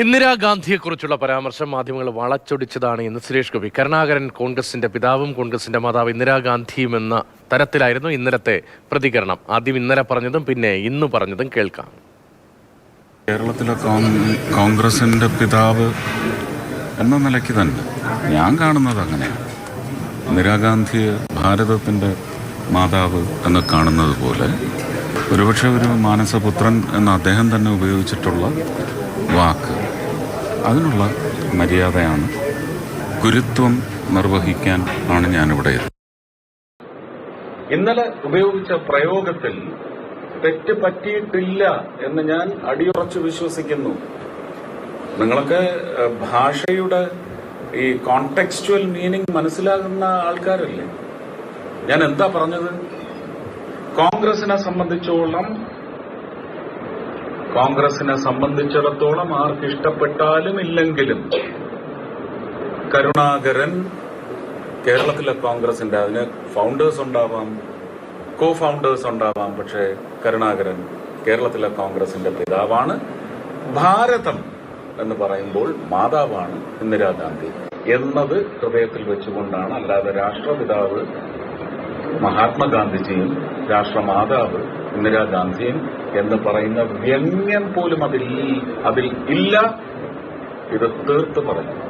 ഇന്ദിരാഗാന്ധിയെക്കുറിച്ചുള്ള പരാമർശം മാധ്യമങ്ങൾ വളച്ചൊടിച്ചതാണ് എന്ന് സുരേഷ് ഗോപി. കരുണാകരൻ കോൺഗ്രസിന്റെ പിതാവും കോൺഗ്രസിന്റെ മാതാവ് ഇന്ദിരാഗാന്ധിയും എന്ന തരത്തിലായിരുന്നു ഇന്നലത്തെ പ്രതികരണം. ആദ്യം ഇന്നലെ പറഞ്ഞതും പിന്നെ ഇന്ന് പറഞ്ഞതും കേൾക്കാം. കേരളത്തിലെ കോൺ- കോൺഗ്രസിന്റെ പിതാവ് എന്ന നിലയ്ക്ക് തന്നെ ഞാൻ കാണുന്നത് അങ്ങനെയാണ്. ഇന്ദിരാഗാന്ധിയെ ഭാരതത്തിന്റെ മാതാവ് എന്ന് കാണുന്നത് പോലെ ഒരുപക്ഷെ ഒരു മാനസപുത്രൻ എന്ന് അദ്ദേഹം തന്നെ ഉപയോഗിച്ചിട്ടുള്ള വാക്ക്. അതിനുള്ള മര്യാദയാണ് ഗുരുത്വം നിർവഹിക്കാൻ ആണ് ഞാനിവിടെ. ഇന്നലെ ഉപയോഗിച്ച പ്രയോഗത്തിൽ തെറ്റ് പറ്റിയിട്ടില്ല എന്ന് ഞാൻ അടിയുറച്ച് വിശ്വസിക്കുന്നു. നിങ്ങളൊക്കെ ഭാഷയുടെ ഈ കോണ്ടെക്സ്റ്റുവൽ മീനിങ് മനസ്സിലാകുന്ന ആൾക്കാരല്ലേ? ഞാൻ എന്താ പറഞ്ഞത്? കോൺഗ്രസിനെ സംബന്ധിച്ചോളം കോൺഗ്രസിനെ സംബന്ധിച്ചിടത്തോളം ആർക്ക് ഇഷ്ടപ്പെട്ടാലും ഇല്ലെങ്കിലും കരുണാകരൻ കേരളത്തിലെ കോൺഗ്രസിന്റെ അതിന് ഫൗണ്ടേഴ്സ് ഉണ്ടാവാം കോ ഫൗണ്ടേഴ്സ് ഉണ്ടാവാം പക്ഷേ കരുണാകരൻ കേരളത്തിലെ കോൺഗ്രസിന്റെ പിതാവാണ്. ഭാരതം എന്ന് പറയുമ്പോൾ മാതാവാണ് ഇന്ദിരാഗാന്ധി എന്നത് ഹൃദയത്തിൽ വെച്ചുകൊണ്ടാണ്. അല്ലാതെ രാഷ്ട്രപിതാവ് മഹാത്മാഗാന്ധിജിയും രാഷ്ട്രമാതാവ് ഇന്ദിരാഗാന്ധിയും എന്ന് പറയുന്ന വ്യംഗ്യം പോലും അതിൽ അതിൽ ഇല്ല. ഇത് തീർത്ത് പറഞ്ഞു